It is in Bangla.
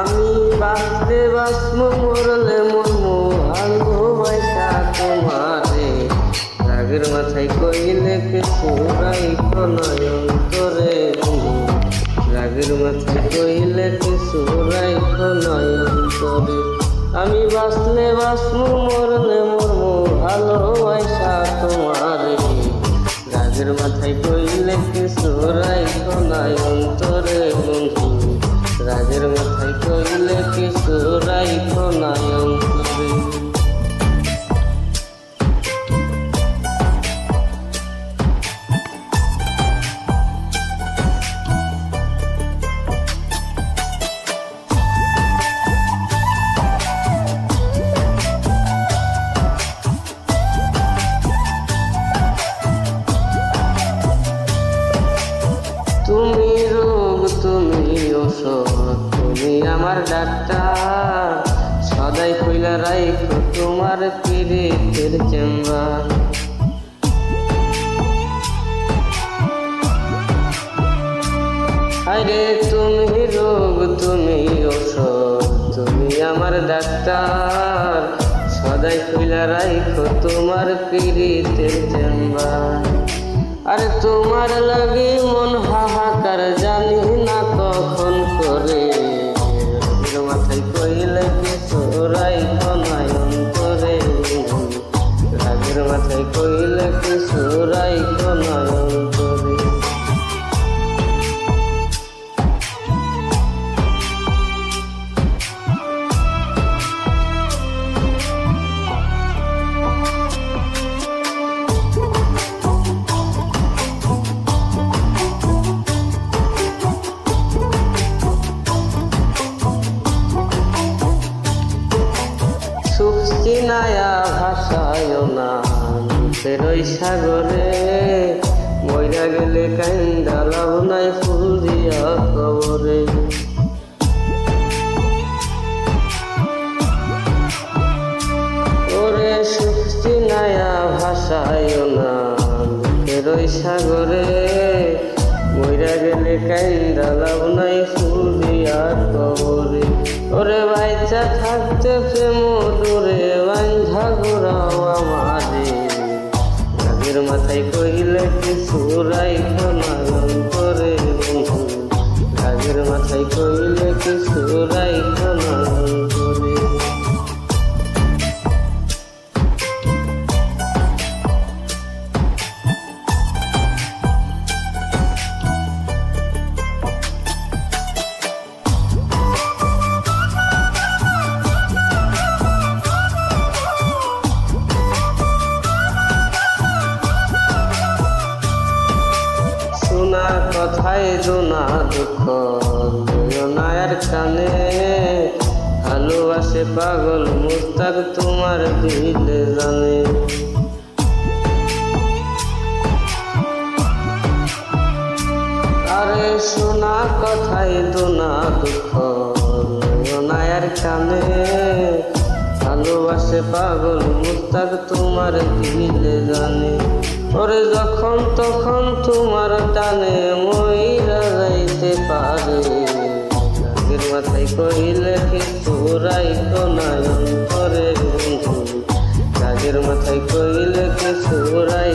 আমি বাঁচতে বাঁচব, মরলে মরমু ভালোবাসা তোমারে। রাগের মাথায় কইলে কিছু রাইখো নয়ন তোরে রাগের মাথায় কইলে কিছু নয়ন তোরে আমি বাঁচলে বাঁচবো, মরলে মরমু ভালোবাসা তোমারে। রাগের মাথায় কইলে কিছু রাইখো নয়ন তোরে বন্ধু। রাগের মাথায় কইলে কিছু রাইখো নয়ন তোরে তুমি আমার ডাক্তার সদাই কইলা রাইখো তোমার পিরিতের চেম্বার। আরে তুমি রোগ, তুমি ওষুধ তুমি আমার ডাক্তার। সদাই কইলা রাইখো তোমার পিরিতের চেম্বার। আরে তোমার লাগে মন মাথায় কইলে কিছু রাইখো নয়ন ভাষায় না ফেরই সাগরে মইরা গেলে কাইন্দা লাভ নাই ফুল দিয়া কবরে। ওরে সুখ নায়া ভাষায় না ফেরই সাগরে মইরা গেলে কাইন্দা লাভ নাই ফুল দিয়া কবরে। ওরে বাইচা থাকতে প্রেম দূরে বান্ধা ঘোরাও আমারে মাথায় কইলে কিছু রাইখো নয়ন কথায় দোনা দুঃখ নায়ার কানে। ভালোবাসে পাগল মুস্তাক তোমার দিলে জানে। আরে শোনা কথায় দোনা দুঃখ নায়ার কানে। ভালোবাসে পাগল মুস্তাক তোমার দিলে জানে। ওরে যখন তখন তোমার টানে মাথায় কি তোরাই তো নয়ন করে কাজের মাথায় কইলে কি রাইখো